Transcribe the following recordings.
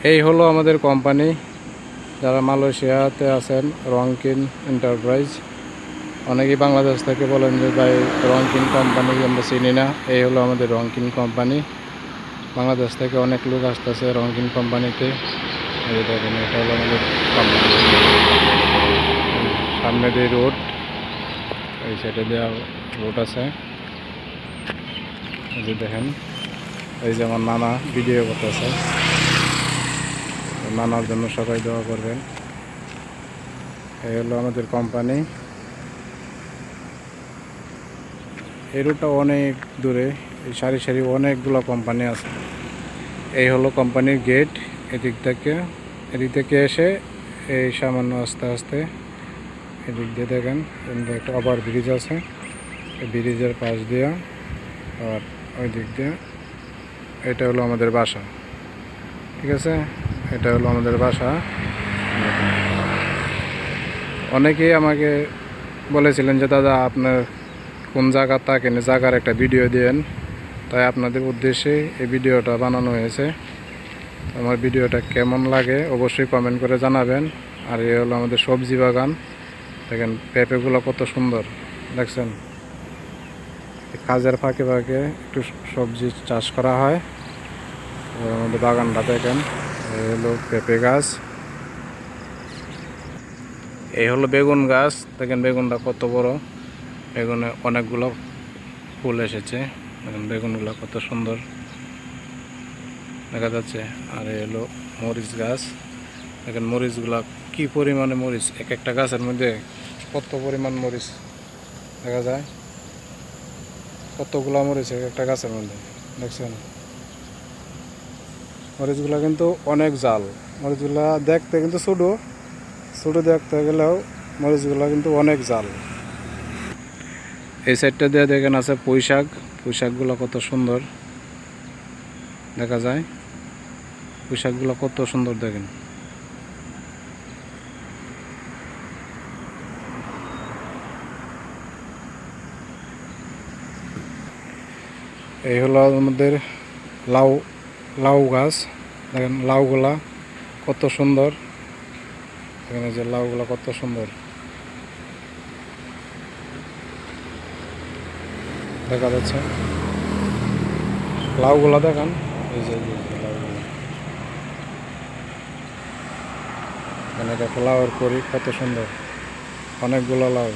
এই হলো আমাদের কোম্পানি, যারা মালয়েশিয়াতে আছেন, রংকিন এন্টারপ্রাইজ। অনেকেই বাংলাদেশ থেকে বলেন যে, ভাই, রংকিন কোম্পানি আমরা চিনি না? এই হলো আমাদের রংকিন কোম্পানি। বাংলাদেশ থেকে অনেক লোক আসতেছে রংকিন কোম্পানিতে। এই দেখেন, এটা হলো আমাদের কোম্পানি। সামনে দিয়ে রোড, এই সাইডে দেওয়া রোড আছে। দেখেন, এই যে আমার নানা ভিডিও করতেছে। নানার জন্য সবাই দোয়া করবেন। এই হলো আমাদের কোম্পানি এই রুটটা অনেক দূরে, এই সারি সারি অনেকগুলো কোম্পানি আছে। এই হলো কোম্পানির গেট এদিক থেকে এদিক থেকে এসে এই সামান্য আস্তে আস্তে এদিক দিয়ে দেখেন একটা ওভার ব্রিজ আছে। ব্রিজের পাশ দিয়ে আর ওই দিক দিয়ে, এটা হলো আমাদের বাসা। ঠিক আছে? এটা হলো আমাদের বাসা। অনেকেই আমাকে বলেছিলেন যে, দাদা, আপনার কোন জায়গা থাকেন জায়গার একটা ভিডিও দিয়েন তাই আপনাদের উদ্দেশ্যে এই ভিডিওটা বানানো হয়েছে। আমার ভিডিওটা কেমন লাগে অবশ্যই কমেন্ট করে জানাবেন। আর এই হলো আমাদের সবজি বাগান। দেখেন, পেঁপেগুলো কত সুন্দর। দেখছেন? কাজের ফাঁকে ফাঁকে একটু সবজি চাষ করা হয়। আমাদের বাগানটা দেখেন। হলো পেঁপে গাছ। এই হলো বেগুন গাছ। দেখেন বেগুনটা কত বড়। বেগুনে অনেকগুলো ফুল এসেছে। দেখেন বেগুনগুলো কত সুন্দর দেখা যাচ্ছে। আর এই হলো মরিচ গাছ। দেখেন মরিচগুলা কি পরিমাণে মরিচ? এক একটা গাছের মধ্যে কত পরিমাণ মরিচ দেখা যায়? কতগুলা মরিচ এক একটা গাছের মধ্যে? দেখছেন? মরিচগুলা কিন্তু অনেক জাল। মরিচগুলা দেখতে কিন্তু ছোটো। ছোটো দেখতে গেলেও মরিচগুলা কিন্তু অনেক জাল। এই সাইডটা দিয়ে দেখেন আছে পুঁই শাক পুঁই শাকগুলো কত সুন্দর। দেখা যায়। পুঁই শাকগুলো কত সুন্দর দেখেন। এই হলো আমাদের লাউ। লাউ গাছ। দেখেন লাউগুলা কত সুন্দর। এখানে যে লাউগুলা কত সুন্দর। দেখা যাচ্ছে। লাউগুলা দেখান। এই যে লাউগুলা। এখানে দেখো করি কত সুন্দর। অনেকগুলো লাউ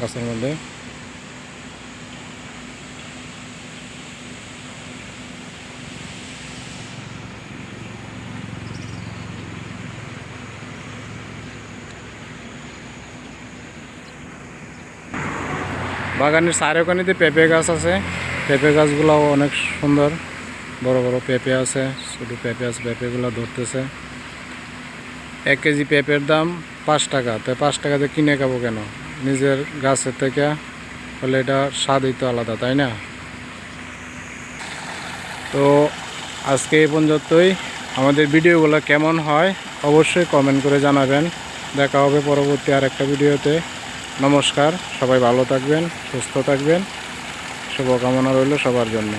গাছের মধ্যে। বাগানের চারোখানিতে পেঁপে গাছ আছে। পেঁপে গাছগুলো অনেক সুন্দর। বড় বড় পেঁপে আছে, শুধু পেঁপে আছে, পেঁপেগুলো ধরতেছে। এক কেজি পেঁপের দাম পাঁচ টাকা। তো পাঁচ টাকাতে কিনে খাব কেন? নিজের গাছের থেকে হলে এটা স্বাদই তো আলাদা, তাই না? তো আজকে এই পর্যন্তই। আমাদের ভিডিওগুলো কেমন হয় অবশ্যই কমেন্ট করে জানাবেন। দেখা হবে পরবর্তী আর একটা ভিডিওতে। নমস্কার সবাই ভালো থাকবেন সুস্থ থাকবেন শুভকামনা রইল সবার জন্য।